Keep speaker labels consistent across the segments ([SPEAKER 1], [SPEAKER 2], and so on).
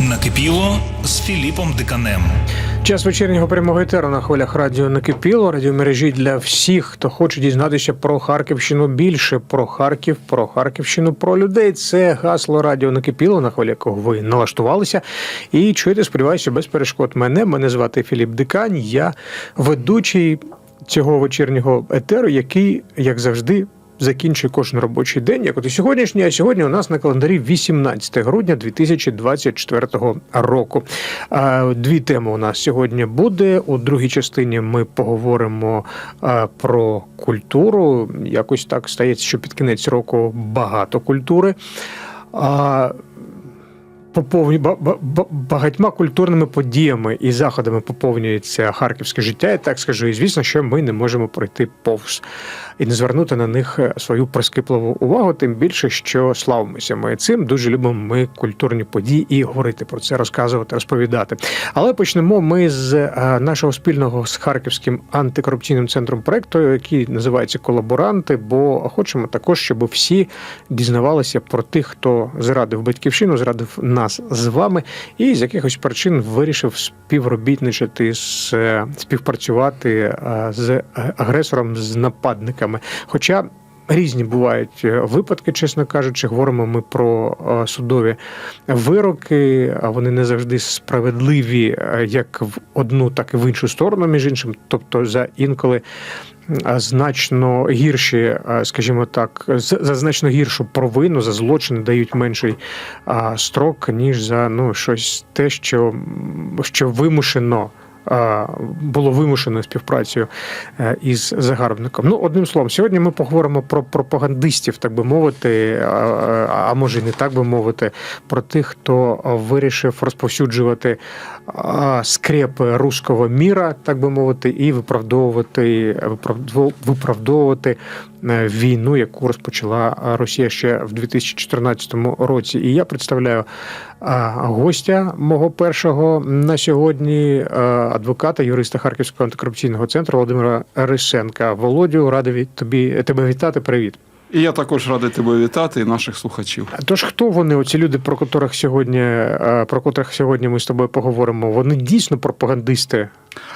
[SPEAKER 1] Накипіло з Філіпом Диканем.
[SPEAKER 2] Час вечірнього прямого етеру на хвилях радіо накипіло. Радіомережі для всіх, хто хоче дізнатися про Харківщину більше, про Харків, про Харківщину, про людей. Це гасло радіо накипіло, на хвилі якого ви налаштувалися. І чуєте, сподіваюся, без перешкод мене. Мене звати Філіп Дикань. Я ведучий цього вечірнього етеру, який, як завжди. Закінчує кожен робочий день, як от і сьогоднішній. А сьогодні у нас на календарі 18 грудня 2024 року. Дві теми у нас сьогодні буде. У другій частині ми поговоримо про культуру. Якось так стається, що під кінець року багато культури. Поповні ба- ба- ба- багатьма культурними подіями і заходами поповнюється харківське життя. Я так скажу. І звісно, що ми не можемо пройти повз і не звернути на них е, свою прискіпливу увагу. Тим більше, що славимося ми цим. Дуже любимо ми культурні події і говорити про це, розказувати, розповідати. Але почнемо ми з е, нашого спільного з харківським антикорупційним центром проекту, який називається Колаборанти. Бо хочемо також, щоб всі дізнавалися про тих, хто зрадив батьківщину, зрадив нас з вами, і з якихось причин вирішив співробітничати е, співпрацювати е, з агресором, з нападниками. Хоча Різні бувають е, випадки, чесно кажучи, говоримо ми про е, судові вироки, вони не завжди справедливі е, як в одну, так і в іншу сторону, між іншим. Тобто за інколи значно гірші, скажімо так, за значно гіршу провину за злочини дають менший строк, ніж за ну щось те, що, що вимушено. Було вимушено співпрацею е, із загарбником. Ну, одним словом, сьогодні ми поговоримо про пропагандистів, так би мовити, а, може не так би мовити, про тих, хто вирішив розповсюджувати а, скрепи руського міра, так би мовити, і виправдовувати виправдов- виправдовувати війну, яку розпочала Росія ще в 2014 році. І я представляю гостя мого першого на сьогодні адвоката, юриста Харківського антикорупційного центру Володимира Рисенка. Володю, радий тобі тебе вітати. Привіт.
[SPEAKER 3] І я також радий тебе вітати і наших слухачів.
[SPEAKER 2] Тож хто вони, оці люди, про котрих сьогодні, е, про котрих сьогодні ми з тобою поговоримо? Вони дійсно пропагандисти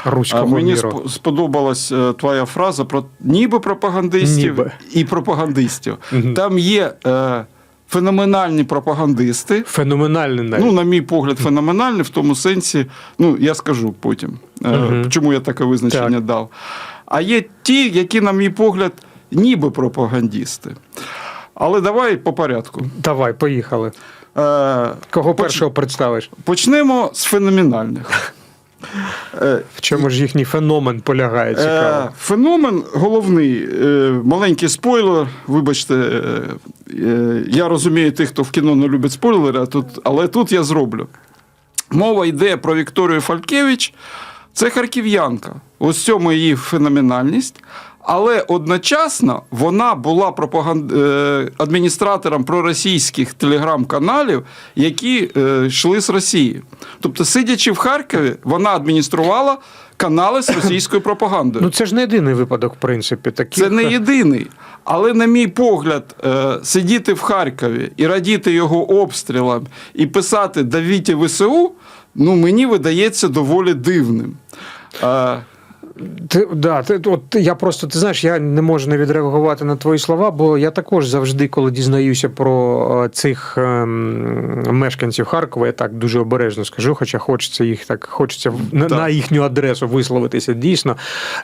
[SPEAKER 2] руського
[SPEAKER 3] мені
[SPEAKER 2] міру.
[SPEAKER 3] сподобалась е, твоя фраза про ніби пропагандистів
[SPEAKER 2] Ніби.
[SPEAKER 3] і пропагандистів. Там є е, феноменальні пропагандисти.
[SPEAKER 2] Феноменальний навіть.
[SPEAKER 3] Ну, на мій погляд, феноменальні в тому сенсі, ну я скажу потім,
[SPEAKER 2] Мгм.
[SPEAKER 3] чому я таке визначення
[SPEAKER 2] Так.
[SPEAKER 3] дав. А є ті, які, на мій погляд, ніби пропагандисти. Але давай по порядку.
[SPEAKER 2] Давай, поїхали.
[SPEAKER 3] Е,
[SPEAKER 2] Кого
[SPEAKER 3] Поч-
[SPEAKER 2] першого представиш?
[SPEAKER 3] почнемо з феноменальних.
[SPEAKER 2] В чому ж їхній феномен полягає? Цікаво.
[SPEAKER 3] Е, Феномен головний, е, маленький спойлер. Вибачте, е, я розумію тих, хто в кіно не любить спойлери, але тут я зроблю. Мова йде про Вікторію Фалькевич. Це харків'янка. Ось цьому її феноменальність. Але одночасно вона була пропаганд... е, адміністратором проросійських телеграм-каналів, які е, йшли з Росії. Тобто, сидячи в Харкові, вона адмініструвала канали з російською пропагандою.
[SPEAKER 2] Ну це ж не єдиний випадок, в принципі. Таких...
[SPEAKER 3] Це не єдиний. Але, на мій погляд, е, сидіти в Харкові і радіти його обстрілам і писати «Давіть ВСУ, ну мені видається доволі дивним.
[SPEAKER 2] Ти, да, ти, от я просто, ти знаєш, я не можу не відреагувати на твої слова, бо я також завжди, коли дізнаюся про е, цих ем, мешканців Харкова, я так дуже обережно скажу, хоча хочеться їх так, хочеться на, на їхню адресу висловитися. Дійсно,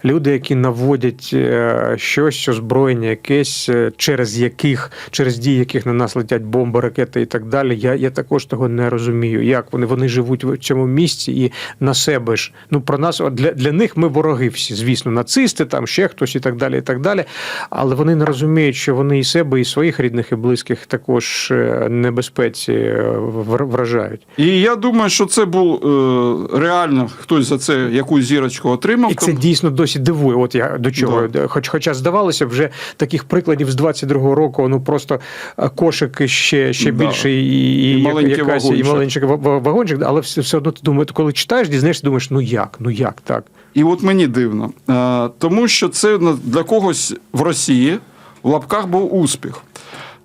[SPEAKER 2] люди, які наводять е, щось, озброєння якесь, е, через яких, через дії яких на нас летять бомби, ракети і так далі. Я, я також того не розумію. Як вони, вони живуть в цьому місці і на себе ж. Ну про нас для, для них ми вороги всі, звісно, нацисти, там ще хтось і так далі. і так далі. Але вони не розуміють, що вони і себе, і своїх рідних і близьких також е, небезпеці е, вражають.
[SPEAKER 3] і я думаю, що це був е, реально хтось за це якусь зірочку отримав.
[SPEAKER 2] І це дійсно досі дивує. От я до чого.
[SPEAKER 3] Да.
[SPEAKER 2] Хоч, хоча здавалося, вже таких прикладів з 22-го року, ну просто е, кошик ще, ще
[SPEAKER 3] Да.
[SPEAKER 2] більше, і, і,
[SPEAKER 3] І маленький
[SPEAKER 2] якась, і
[SPEAKER 3] вагончик.
[SPEAKER 2] маленький ва- ва- вагончик, але все, все одно ти думаєш, коли читаєш, дізнаєшся, думаєш, ну як, ну як так?
[SPEAKER 3] І от мені дивно, Е, тому що це для когось в Росії в лапках був успіх.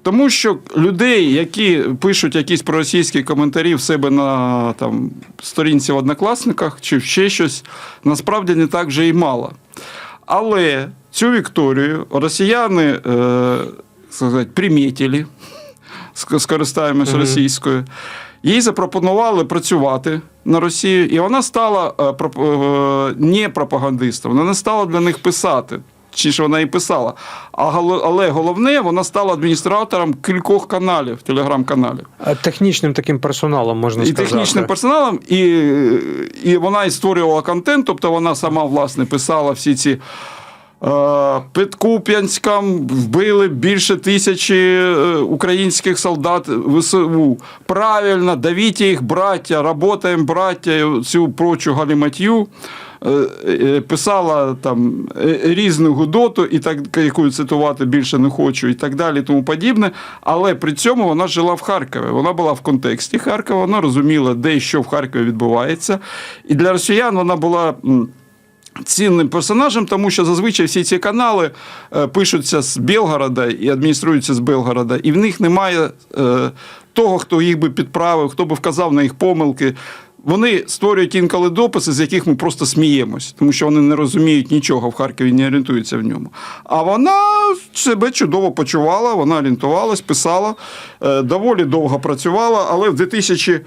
[SPEAKER 3] Тому що людей, які пишуть якісь проросійські коментарі в себе на там, сторінці в однокласниках чи ще щось, насправді не так вже і мало. Але цю Вікторію росіяни е, сказати, примітили, ск- скористаємось російською. Їй запропонували працювати на Росію, і вона стала е, е, не пропагандистом, вона не стала для них писати. Чи ж вона і писала. Але головне, вона стала адміністратором кількох каналів, телеграм-каналів.
[SPEAKER 2] Технічним таким персоналом можна
[SPEAKER 3] І
[SPEAKER 2] сказати.
[SPEAKER 3] технічним персоналом, і, і вона і створювала контент, тобто вона сама власне писала всі ці. Е, Під Куп'янськом вбили більше тисячі е, українських солдат ВСУ. Правильно, давіть їх, браття, работаємо, браття, цю прочу галіматью. Е, Писала там різну гудоту, і так, яку цитувати більше не хочу, і так далі, тому подібне. Але при цьому вона жила в Харкові. Вона була в контексті Харкова, вона розуміла, де і що в Харкові відбувається. І для росіян вона була. Цінним персонажем, тому що зазвичай всі ці канали е, пишуться з Белгорода і адмініструються з Белгорода, і в них немає е, того, хто їх би підправив, хто би вказав на їх помилки. Вони створюють інколи дописи, з яких ми просто сміємось, тому що вони не розуміють нічого в Харкові, не орієнтуються в ньому. А вона себе чудово почувала, вона орієнтувалась, писала, е, доволі довго працювала, але в 2000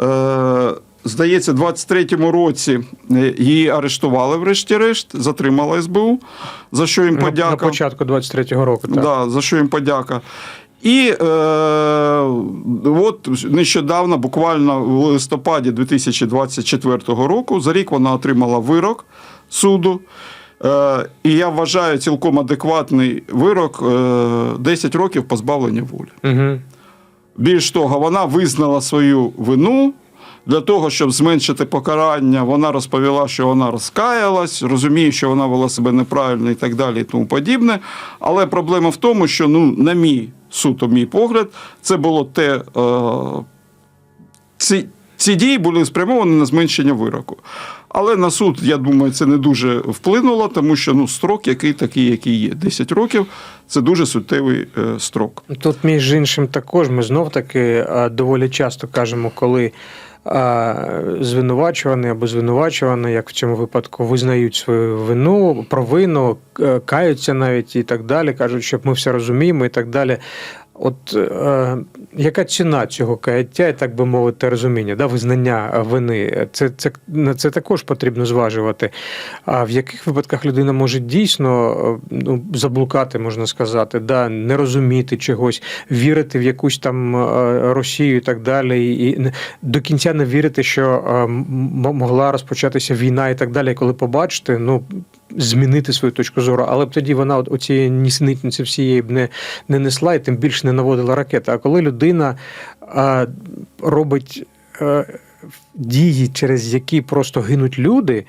[SPEAKER 3] е, Здається, 23-му році е, її арештували, врешті-решт, затримала СБУ, за що їм
[SPEAKER 2] На, на початку 23-го року. Так.
[SPEAKER 3] Да, за що їм подяка. І е, от нещодавно, буквально в листопаді 2024 року, за рік вона отримала вирок суду. Е, і я вважаю цілком адекватний вирок е, 10 років позбавлення волі.
[SPEAKER 2] Угу.
[SPEAKER 3] Більш того, вона визнала свою вину. Для того, щоб зменшити покарання, вона розповіла, що вона розкаялась, розуміє, що вона вела себе неправильно і так далі, і тому подібне. Але проблема в тому, що, ну, на мій суто, мій погляд, це було те. Е, ці, ці дії були спрямовані на зменшення вироку. Але на суд, я думаю, це не дуже вплинуло, тому що ну, строк, який такий, який є. 10 років це дуже суттєвий е, строк.
[SPEAKER 2] Тут, між іншим, також ми знов таки доволі часто кажемо, коли звинувачуваний або звинувачуваний, як в цьому випадку, визнають свою вину, провину, каються навіть і так далі, кажуть, що ми все розуміємо і так далі. От е, яка ціна цього каяття, так би мовити, розуміння, да, визнання вини? Це, це, на це також потрібно зважувати. А в яких випадках людина може дійсно е, ну, заблукати, можна сказати, да, не розуміти чогось, вірити в якусь там е, Росію і так далі, і до кінця не вірити, що е, могла розпочатися війна і так далі, коли побачите, ну. Змінити свою точку зору, але б тоді вона оцієї нісенітниці всієї б не, не несла і тим більше не наводила ракети. А коли людина а, робить а, дії, через які просто гинуть люди,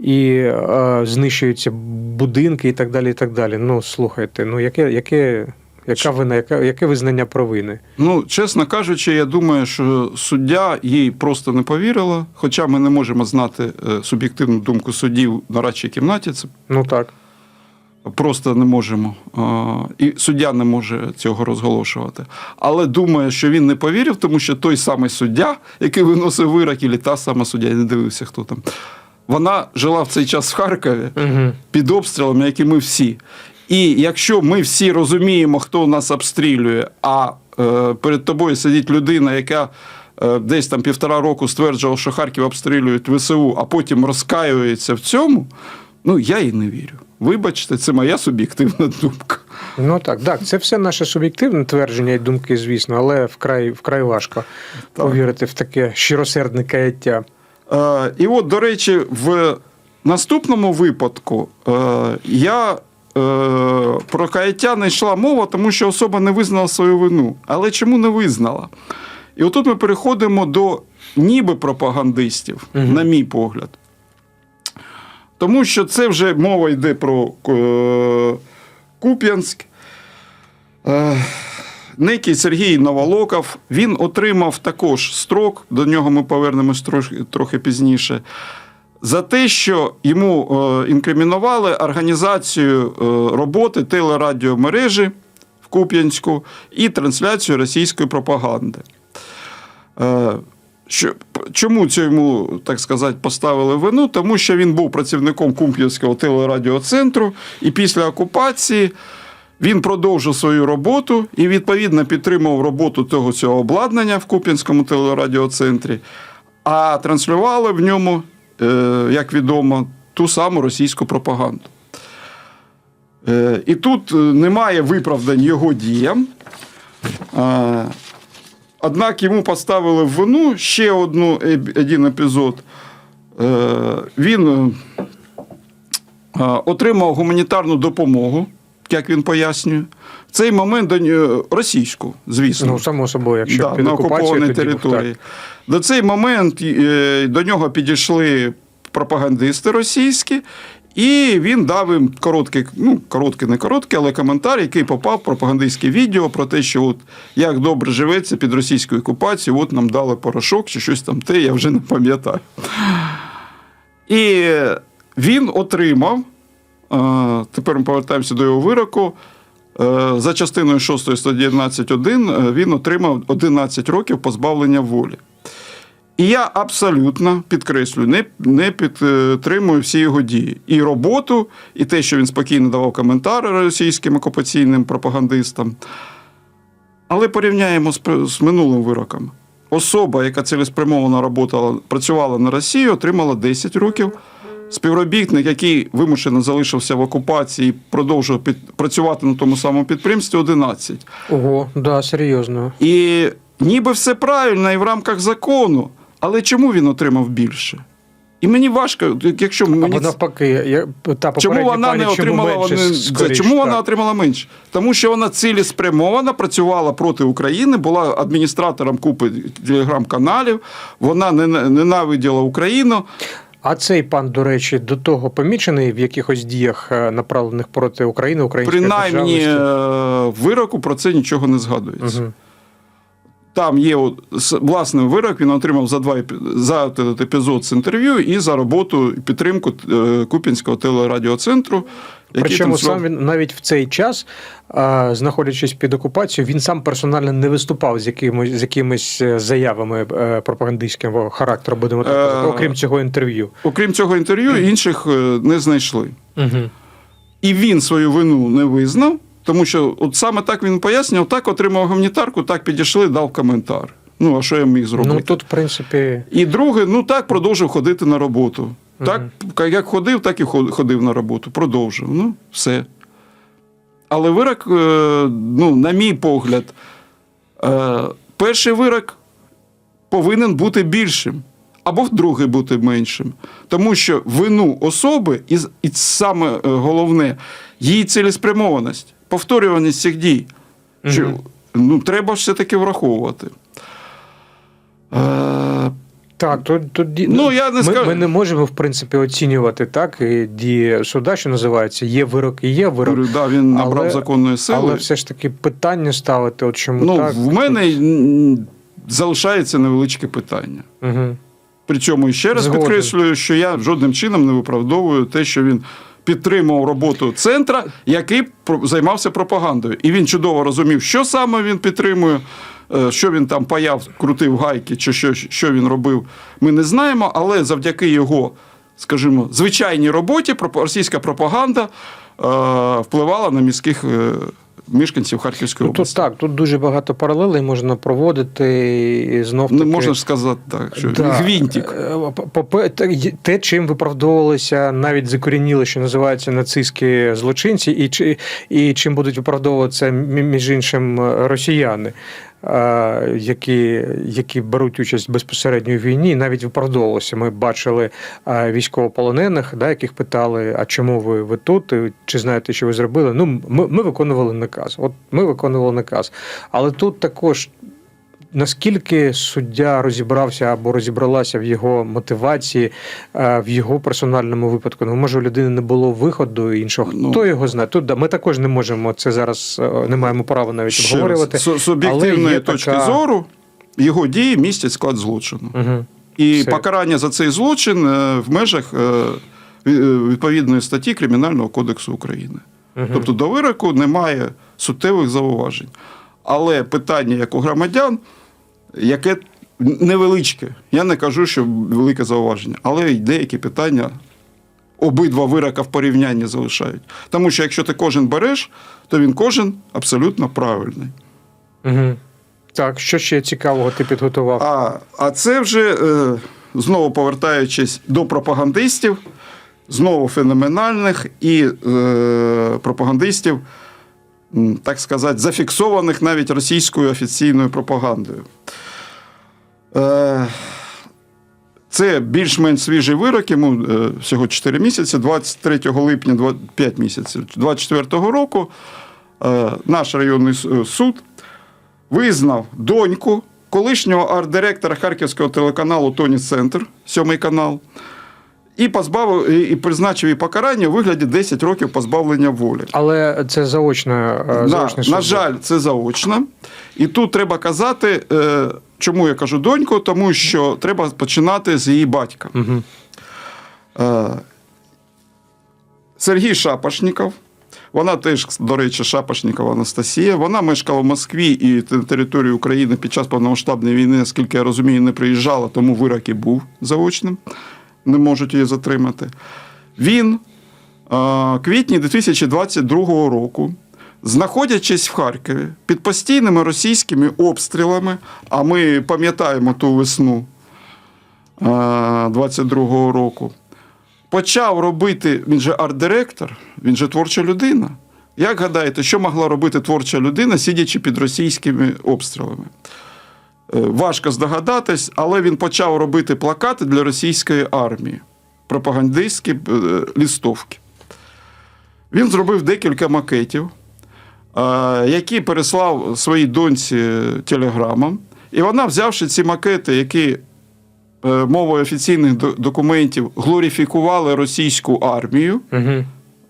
[SPEAKER 2] і е, знищуються будинки і так далі. і так далі. Ну, слухайте, ну яке, яке, яка вина, яка, яке визнання провини?
[SPEAKER 3] Ну, чесно кажучи, я думаю, що суддя їй просто не повірила. Хоча ми не можемо знати е, суб'єктивну думку суддів на радчій кімнаті, це
[SPEAKER 2] Ну так.
[SPEAKER 3] просто не можемо. І суддя не може цього розголошувати. Але думаю, що він не повірив, тому що той самий суддя, який виносив вирок, і та сама суддя, я не дивився, хто там. Вона жила в цей час в Харкові
[SPEAKER 2] Угу.
[SPEAKER 3] під обстрілами, як і ми всі. І якщо ми всі розуміємо, хто нас обстрілює, а е, перед тобою сидить людина, яка е, десь там півтора року стверджувала, що Харків обстрілюють ВСУ, а потім розкаюється в цьому, ну я їй не вірю. Вибачте, це моя суб'єктивна думка.
[SPEAKER 2] Ну так, так, це все наше суб'єктивне твердження і думки, звісно, але вкрай, вкрай важко повірити в таке щиросердне каяття.
[SPEAKER 3] Е, і от, до речі, в наступному випадку е, я. Е, Про каяття не йшла мова, тому що особа не визнала свою вину. Але чому не визнала? І отут ми переходимо до ніби пропагандистів,
[SPEAKER 2] Мгм.
[SPEAKER 3] на мій погляд. Тому що це вже мова йде про е, Куп'янськ. Е, Некий Сергій Новолоков, він отримав також строк, до нього ми повернемось трохи, трохи пізніше, за те, що йому е, інкримінували організацію е, роботи телерадіомережі в Куп'янську і трансляцію російської пропаганди. Е, чому цьому, так сказати, поставили вину? Тому що він був працівником Куп'янського телерадіоцентру, і після окупації він продовжив свою роботу і, відповідно, підтримував роботу того цього обладнання в Куп'янському телерадіоцентрі, а транслювали в ньому, як відомо, ту саму російську пропаганду. Е, І тут е, немає виправдань його діям. Е, Однак йому поставили в вину ще одну, один епізод. Е, Він е, е, отримав гуманітарну допомогу, як він пояснює. В цей момент до російську, звісно.
[SPEAKER 2] Ну, само собою, якщо
[SPEAKER 3] Да,
[SPEAKER 2] під
[SPEAKER 3] на окупованій
[SPEAKER 2] був,
[SPEAKER 3] території. До цей момент е, до нього підійшли пропагандисти російські, і він дав їм короткий, ну, короткий, не короткий, але коментар, який попав в пропагандистське відео про те, що от як добре живеться під російською окупацією, от нам дали порошок чи щось там те, я вже не пам'ятаю. І він отримав, е, тепер ми повертаємося до його вироку. Е, За частиною 6 статті 11.1 е, він отримав 11 років позбавлення волі. І я абсолютно підкреслюю, не, не підтримую всі його дії. І роботу, і те, що він спокійно давав коментари російським окупаційним пропагандистам. Але порівняємо з, з минулим вироком. Особа, яка цілеспрямовано працювала на Росію, отримала 10 років. Співробітник, який вимушено залишився в окупації і продовжував під, працювати на тому самому підприємстві, 11.
[SPEAKER 2] Ого, да, серйозно.
[SPEAKER 3] І ніби все правильно і в рамках закону, але чому він отримав більше? І мені важко, якщо мені
[SPEAKER 2] Або навпаки, я, та
[SPEAKER 3] Чому вона
[SPEAKER 2] пані,
[SPEAKER 3] не
[SPEAKER 2] чому
[SPEAKER 3] отримала
[SPEAKER 2] менше,
[SPEAKER 3] вони,
[SPEAKER 2] скоріш,
[SPEAKER 3] чому вона отримала менше? Тому що вона цілеспрямовано працювала проти України, була адміністратором купи телеграм-каналів, вона ненавиділа Україну.
[SPEAKER 2] А цей пан, до речі, до того помічений в якихось діях, е, направлених проти України, української
[SPEAKER 3] Принаймні
[SPEAKER 2] державності?
[SPEAKER 3] е, вироку про це нічого не згадується.
[SPEAKER 2] Мгм.
[SPEAKER 3] Там є от, власний вирок, він отримав за два за этот епізод з інтерв'ю і за роботу і підтримку е, Купінського телерадіоцентру.
[SPEAKER 2] Причому сам він навіть в цей час, знаходячись під окупацією, він сам персонально не виступав з якимось з якимись е, заявами е, пропагандистського характеру, будемо так казати, окрім цього інтерв'ю.
[SPEAKER 3] Окрім цього інтерв'ю, інших не знайшли.
[SPEAKER 2] Угу.
[SPEAKER 3] І він свою вину не визнав, тому що от саме так він пояснював, так отримав гуманітарку, так підійшли, дав коментар. Ну, а що я міг зробити?
[SPEAKER 2] Ну тут, в принципі,
[SPEAKER 3] І друге, ну так продовжив ходити на роботу. Так, як ходив, так і ходив на роботу. Продовжив. Ну, все. Але вирок, е, ну, на мій погляд, е, перший вирок повинен бути більшим. Або другий бути меншим. Тому що вину особи, і, і саме е, головне, її цілеспрямованість, повторюваність цих дій. Що,
[SPEAKER 2] Мгм.
[SPEAKER 3] ну, треба все-таки враховувати. Е,
[SPEAKER 2] Так, тут, тут
[SPEAKER 3] Ну, я не
[SPEAKER 2] ми,
[SPEAKER 3] скажу-
[SPEAKER 2] ми не можемо, в принципі, оцінювати так і дії суда, що називається. Є вирок і є вирок.
[SPEAKER 3] Да, він набрав
[SPEAKER 2] Але-
[SPEAKER 3] законної сили.
[SPEAKER 2] Але все ж таки питання ставити, от чому
[SPEAKER 3] ну,
[SPEAKER 2] так.
[SPEAKER 3] в мене м, залишається невеличке питання.
[SPEAKER 2] Угу.
[SPEAKER 3] Причому ще раз
[SPEAKER 2] Згоден.
[SPEAKER 3] підкреслюю, що я жодним чином не виправдовую те, що він підтримував роботу центра, який займався пропагандою. І він чудово розумів, що саме він підтримує, е, що він там паяв, крутив гайки, чи що, що він робив. Ми не знаємо, але завдяки його, скажімо, звичайній роботі російська пропаганда е, впливала на міських е, мешканців Харківської
[SPEAKER 2] Ну, тут
[SPEAKER 3] області.
[SPEAKER 2] так, тут дуже багато паралелей можна проводити і знов
[SPEAKER 3] Не
[SPEAKER 2] таки.
[SPEAKER 3] можна ж сказати так, що
[SPEAKER 2] Да.
[SPEAKER 3] гвинтик.
[SPEAKER 2] Е, те- чим виправдовувалися, навіть закорініли, що називаються нацистські злочинці, і, і чим будуть виправдовуватися між іншим росіяни, е, які, які беруть участь безпосередньо в війні, навіть виправдовувалося. Ми бачили е, військовополонених, да, яких питали, а чому ви, ви тут, чи знаєте, що ви зробили? Ну, ми, ми виконували наказ. От ми виконували наказ. Але тут також Наскільки суддя розібрався або розібралася в його мотивації, е, в його персональному випадку? Ну, може, у людини не було виходу іншого.
[SPEAKER 3] Ну,
[SPEAKER 2] Хто його знає? Тут да, ми також не можемо це зараз, е, не маємо права навіть обговорювати.
[SPEAKER 3] з суб'єктивної точки
[SPEAKER 2] така-
[SPEAKER 3] зору, його дії містять склад злочину.
[SPEAKER 2] Угу.
[SPEAKER 3] І
[SPEAKER 2] Все.
[SPEAKER 3] покарання за цей злочин е, в межах ві- відповідної статті Кримінального кодексу України.
[SPEAKER 2] Мгм.
[SPEAKER 3] Тобто до вироку немає суттєвих зауважень. Але питання як у громадян, яке невеличке, я не кажу, що велике зауваження, але й деякі питання обидва вирока в порівнянні залишають. Тому що якщо ти кожен береш, то він кожен абсолютно правильний.
[SPEAKER 2] Угу. Так, що ще цікавого ти підготував?
[SPEAKER 3] А, а це вже е, знову повертаючись до пропагандистів, знову феноменальних і е, пропагандистів, так сказати, зафіксованих навіть російською офіційною пропагандою. Е, це більш-менш свіжий вирок, йому е, всього 4 місяці, 23 липня, 2 5 місяців 24 року, е, наш районний суд визнав доньку колишнього арт-директора Харківського телеканалу Тоні Центр, сьомий канал, і позбавив і, призначив їй покарання у вигляді 10 років позбавлення волі.
[SPEAKER 2] Але це заочне, е,
[SPEAKER 3] На, на жаль, це заочно. І тут треба казати, чому я кажу доньку, тому що треба починати з її батька. Е, Сергій Шапошніков. Вона теж, до речі, Шапошнікова Анастасія. Вона мешкала в Москві і на території України під час повномасштабної війни, наскільки я розумію, не приїжджала, тому вирок і був заочним. Не можуть її затримати. Він е, квітні 2022 року, знаходячись в Харкові під постійними російськими обстрілами, а ми пам'ятаємо ту весну е, 22-го року, почав робити, він же арт-директор, він же творча людина. Як гадаєте, що могла робити творча людина, сидячи під російськими обстрілами? Е, Важко здогадатись, але він почав робити плакати для російської армії, пропагандистські е, лістовки. Він зробив декілька макетів, е, які переслав своїй доньці телеграмом. І вона, взявши ці макети, які е, мовою офіційних документів глорифікували російську армію,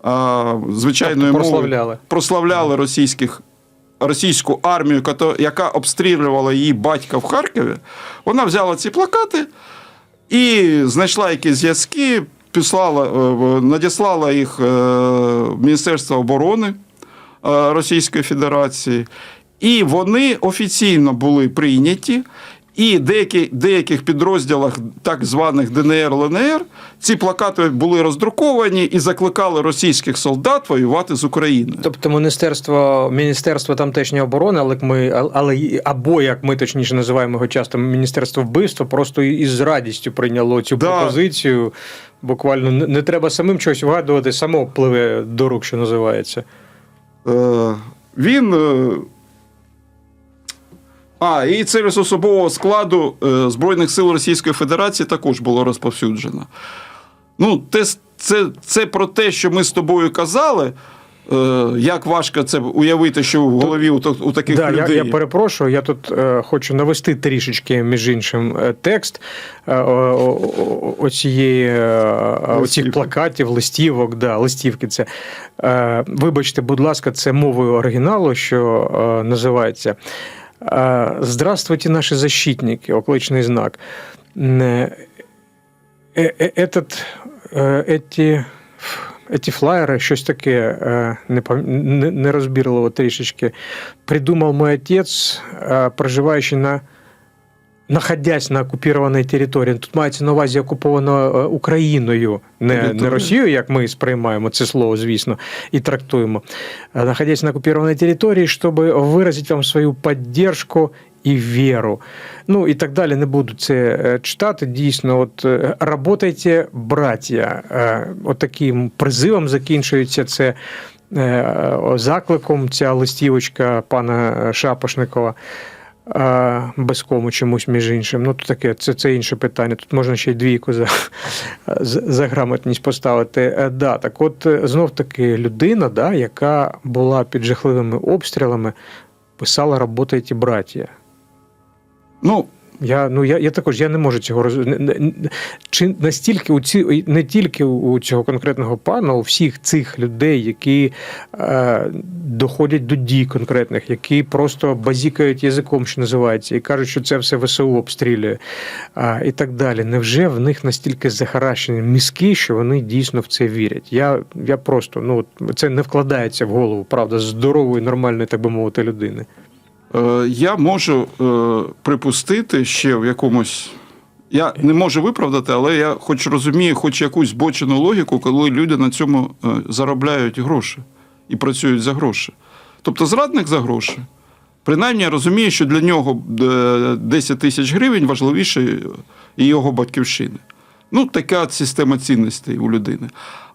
[SPEAKER 3] а, звичайною
[SPEAKER 2] Тобто
[SPEAKER 3] мовою
[SPEAKER 2] прославляли.
[SPEAKER 3] прославляли російських, російську армію, яка обстрілювала її батька в Харкові. Вона взяла ці плакати і знайшла якісь зв'язки, е, надіслала їх в Міністерство оборони Російської Федерації. І вони офіційно були прийняті. І деякі, деяких підрозділах так званих ДНР ЛНР ці плакати були роздруковані і закликали російських солдат воювати з Україною.
[SPEAKER 2] Тобто міністерство, міністерство тамтешньої оборони, але як ми, але або як ми точніше називаємо його часто міністерство вбивства, просто із радістю прийняло цю
[SPEAKER 3] Да.
[SPEAKER 2] пропозицію. Буквально не, треба самим щось вгадувати, само пливе до рук, що називається.
[SPEAKER 3] Е, він. е, А, і через особового складу е, Збройних сил Російської Федерації також було розповсюджено. Ну, це, це, це про те, що ми з тобою казали. Е, як важко це уявити, що в голові у, у таких
[SPEAKER 2] Да, я,
[SPEAKER 3] людей.
[SPEAKER 2] я перепрошую, я тут е, хочу навести трішечки, між іншим, е, текст е, о- о- о- оцієї, е, оцих плакатів, листівок, да, листівки. Це. Е, вибачте, будь ласка, це мовою оригіналу, що е, називається. Е, Здравствуйте, наші защитники, окличний знак. Е, е, е, Этот, е, эти, эти флаєри, щось таке е, не, пам- не, нерозбірливо трішечки, придумал мой отец, е, проживаючи на находясь на окупованій території. Тут мається на увазі окуповано е, Україною, не, не Росією, як ми сприймаємо це слово, звісно, і трактуємо. Находясь на оккупированной території, щоб виразити вам свою підтримку і віру. Ну і так далі. Не буду це е, читати. Дійсно, от е, работайте, браття. Е, От таким призивом закінчується це закликом ця листівочка пана Шапошникова. Без кому чомусь, між іншим. Ну, то таке, це, це інше питання. Тут можна ще й двійку за, за, грамотність поставити. Да, так от знов таки людина, да, яка була під жахливими обстрілами, писала «Работайте, браття.
[SPEAKER 3] Ну,
[SPEAKER 2] Я ну я, я також я не можу цього роз... не- не- Чи настільки у ці не тільки у цього конкретного пана, у всіх цих людей, які е, доходять до дій конкретних, які просто базікають язиком, що називається, і кажуть, що це все ВСУ обстрілює, а, і так далі. Невже в них настільки захаращені мізки, що вони дійсно в це вірять? Я, я просто ну це не вкладається в голову, правда, здорової, нормальної, так би мовити, людини.
[SPEAKER 3] Е, Я можу е, припустити ще в якомусь. Я не можу виправдати, але я хоч розумію, хоч якусь збочену логіку, коли люди на цьому е, заробляють гроші і працюють за гроші. Тобто зрадник за гроші. Принаймні я розумію, що для нього е, 10 тисяч гривень важливіше і його батьківщини. Ну, така система цінностей у людини.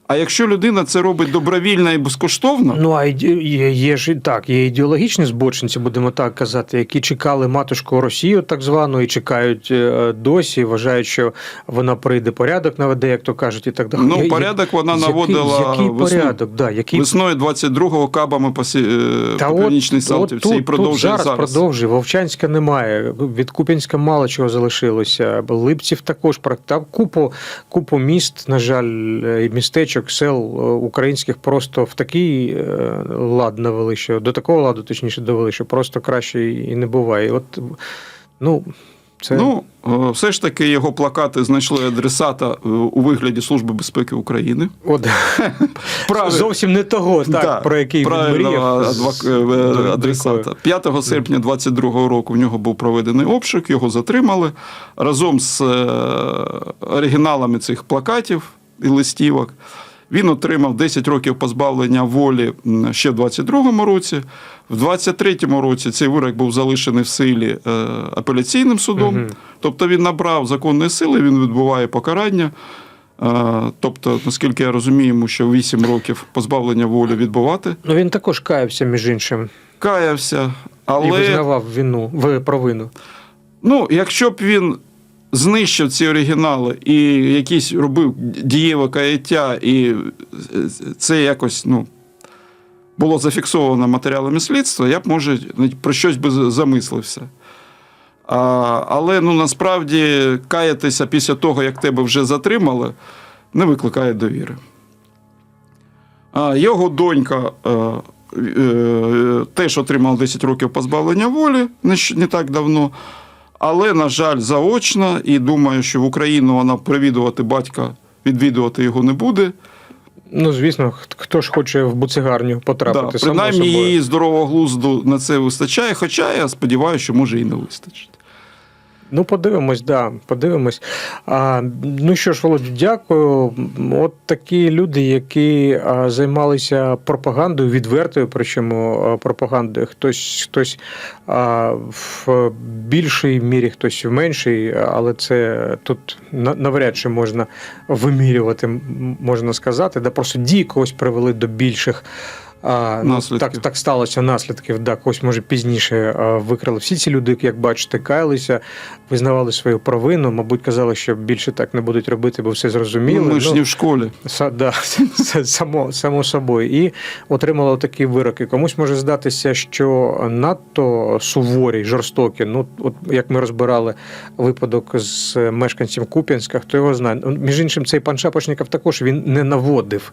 [SPEAKER 3] А якщо людина це робить добровільно і безкоштовно,
[SPEAKER 2] Ну, а є, є ж і так, є ідеологічні збочинці, будемо так казати, які чекали матушку Росію, так звану, і чекають е, досі, вважають, що вона прийде порядок наведе, як то кажуть, і так далі.
[SPEAKER 3] Ну, порядок вона
[SPEAKER 2] який-
[SPEAKER 3] наводила
[SPEAKER 2] Який
[SPEAKER 3] весною.
[SPEAKER 2] порядок, да, який
[SPEAKER 3] Весною 22-го кабами по, сі- е,
[SPEAKER 2] Та
[SPEAKER 3] по
[SPEAKER 2] от
[SPEAKER 3] Салтівці
[SPEAKER 2] тут,
[SPEAKER 3] і продовжує
[SPEAKER 2] зараз,
[SPEAKER 3] зараз.
[SPEAKER 2] продовжує. Вовчанська немає. Від Куп'янська мало чого залишилося. Липців також там купу, купу міст, на жаль, і містечок, сел е, українських просто в такий е, лад навели, що до такого ладу, точніше, довели, що просто краще і не буває. От ну. Це
[SPEAKER 3] Ну, е, все ж таки його плакати знайшли адресата у вигляді Служби безпеки України.
[SPEAKER 2] от, зовсім не того, так,
[SPEAKER 3] Да,
[SPEAKER 2] про який він мріяв.
[SPEAKER 3] адресата. 5 серпня 22-го року в нього був проведений обшук, його затримали разом з оригіналами цих плакатів і листівок. Він отримав 10 років позбавлення волі ще в 22-му році. В 23-му році цей вирок був залишений в силі е, апеляційним судом.
[SPEAKER 2] Мгм.
[SPEAKER 3] Тобто він набрав законної сили, він відбуває покарання. Е, Тобто, наскільки я розумію, йому ще 8 років позбавлення волі відбувати.
[SPEAKER 2] Ну він також каявся, між іншим,
[SPEAKER 3] Каявся,
[SPEAKER 2] і
[SPEAKER 3] але
[SPEAKER 2] визнавав вину в провину.
[SPEAKER 3] ну, якщо б він знищив ці оригінали і якісь робив дієве каяття, і це якось ну, було зафіксовано матеріалами слідства, я б, може, про щось би замислився. А, але ну, насправді каятися після того, як тебе вже затримали, не викликає довіри. А, його донька е, е, теж отримала 10 років позбавлення волі не так давно. Але, на жаль, заочно, і думаю, що в Україну вона привідувати батька, відвідувати його не буде.
[SPEAKER 2] Ну, звісно, хт- хто ж хоче в буцигарню потрапити,
[SPEAKER 3] Да,
[SPEAKER 2] само
[SPEAKER 3] принаймні
[SPEAKER 2] собою.
[SPEAKER 3] її здорового глузду на це вистачає, хоча я сподіваюся, що може і не вистачить.
[SPEAKER 2] Ну, подивимось, да, подивимось. А, ну що ж, Володю, дякую. От такі люди, які а, займалися пропагандою, відвертою, причому пропагандою. Хтось, хтось а, в більшій мірі, хтось в меншій, але це тут на- навряд чи можна вимірювати, можна сказати. Да, просто дії когось привели до більших. Ну,
[SPEAKER 3] Наслідків.
[SPEAKER 2] так, так сталося наслідків. Да, когось може пізніше а, викрали. Всі ці люди, як бачите, каялися, визнавали свою провину. Мабуть, казали, що більше так не будуть робити, бо все зрозуміло.
[SPEAKER 3] Ну, ми ж
[SPEAKER 2] Ну,
[SPEAKER 3] не в школі.
[SPEAKER 2] Са- да, само, само собою. І отримала такі вироки. Комусь може здатися, що надто суворі, жорстокі. Ну, от як ми розбирали випадок з мешканцем Куп'янська, хто його знає. Ну, Між іншим, цей пан Шапошников також він не наводив.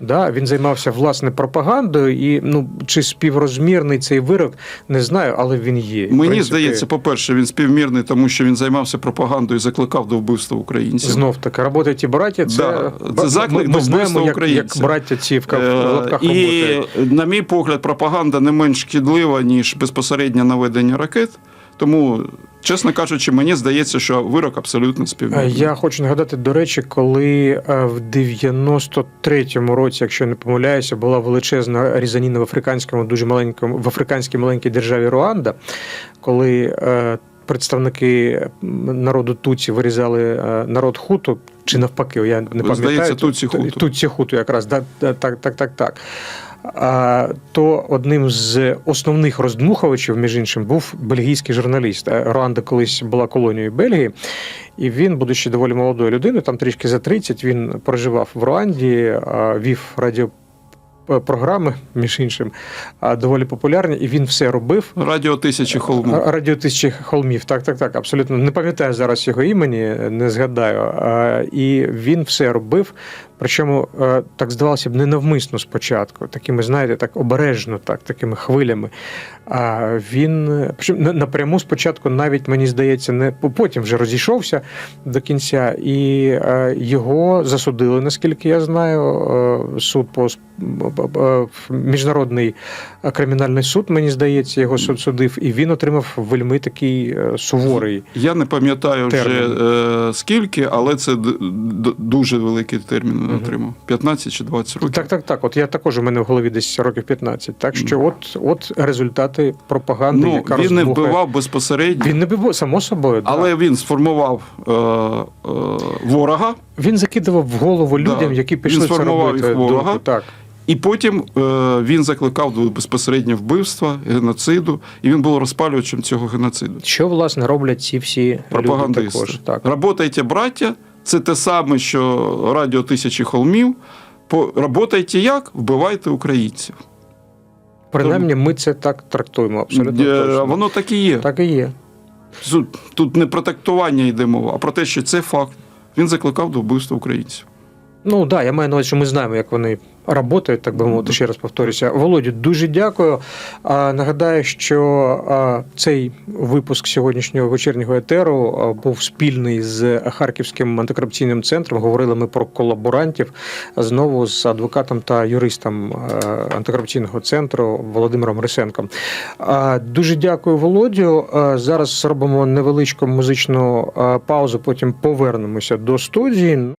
[SPEAKER 2] Да? Він займався власне пропагандою, і ну чи співрозмірний цей вирок, не знаю, але він є.
[SPEAKER 3] Мені
[SPEAKER 2] принципі,
[SPEAKER 3] здається, по-перше, він співмірний, тому що він займався пропагандою і закликав до вбивства українців.
[SPEAKER 2] Знов таки, роботи ті браття, це,
[SPEAKER 3] Да, це заклик
[SPEAKER 2] ми,
[SPEAKER 3] до
[SPEAKER 2] ми знаємо,
[SPEAKER 3] вбивства
[SPEAKER 2] як, як браття ці в,
[SPEAKER 3] Е,
[SPEAKER 2] лапках
[SPEAKER 3] І, на мій погляд, пропаганда не менш шкідлива, ніж безпосереднє наведення ракет. Тому, чесно кажучи, мені здається, що вирок абсолютно
[SPEAKER 2] Е,
[SPEAKER 3] співмірний.
[SPEAKER 2] Я хочу нагадати, до речі, коли е, в 93-му році, якщо я не помиляюся, була величезна різаніна в африканському, дуже маленькому, в африканській маленькій державі Руанда, коли е, представники народу Туці вирізали е, народ Хуту, чи навпаки, я не пам'ятаю.
[SPEAKER 3] Здається, Туці Хуту.
[SPEAKER 2] Туці Хуту якраз, так, так, так, так. То одним з основних роздмухувачів, між іншим, був бельгійський журналіст. Е, Руанда колись була колонією Бельгії, і він, будучи доволі молодою людиною, там трішки за 30, він проживав в Руанді, вів радіо. Програми, між іншим, доволі популярні, і він все робив.
[SPEAKER 3] Радіо тисячі холмів.
[SPEAKER 2] Радіо тисячі холмів, так, так, так, абсолютно. Не пам'ятаю зараз його імені, не згадаю. І він все робив. Причому так здавалося б ненавмисно спочатку, такими, знаєте, так обережно, так, такими хвилями. А він причому напряму спочатку, навіть мені здається, не потім вже розійшовся до кінця, і його засудили, наскільки я знаю. Суд по міжнародний е, кримінальний суд, мені здається, його суд судив, і він отримав вельми такий е, суворий.
[SPEAKER 3] Я не пам'ятаю вже е, скільки, але це дуже великий термін він отримав. 15 чи 20 років.
[SPEAKER 2] Так, так, так. От я також у мене в голові десь років 15. Так що, от, от результати пропаганди,
[SPEAKER 3] ну,
[SPEAKER 2] яка
[SPEAKER 3] він не вбивав безпосередньо,
[SPEAKER 2] Він не бив, само собою. да.
[SPEAKER 3] але він сформував е, е, ворога,
[SPEAKER 2] Він закидував в голову
[SPEAKER 3] Да.
[SPEAKER 2] людям, які пішли це робити.
[SPEAKER 3] ворога.
[SPEAKER 2] Так.
[SPEAKER 3] І потім е, він закликав до безпосередньо вбивства, геноциду, і він був розпалювачем цього геноциду.
[SPEAKER 2] Що, власне, роблять ці всі люди також. Так.
[SPEAKER 3] Работайте, браття, це те саме, що радіо тисячі холмів. Работайте як? Вбивайте українців.
[SPEAKER 2] Принаймні, ми це так трактуємо абсолютно.
[SPEAKER 3] Е,
[SPEAKER 2] точно.
[SPEAKER 3] Воно так і є.
[SPEAKER 2] Так і є.
[SPEAKER 3] Тут, тут не про тактування йде мова, а про те, що це факт. Він закликав до вбивства українців.
[SPEAKER 2] Ну так, да, я маю на увазі, що ми знаємо, як вони працюють, так би мовити, ще раз повторюся. Володю, дуже дякую. А, нагадаю, що а, цей випуск сьогоднішнього вечірнього етеру а, був спільний з Харківським антикорупційним центром. Говорили ми про колаборантів знову з адвокатом та юристом антикорупційного центру Володимиром Рисенком. А, дуже дякую, Володю. А, зараз зробимо невеличку музичну а, паузу, потім повернемося до студії.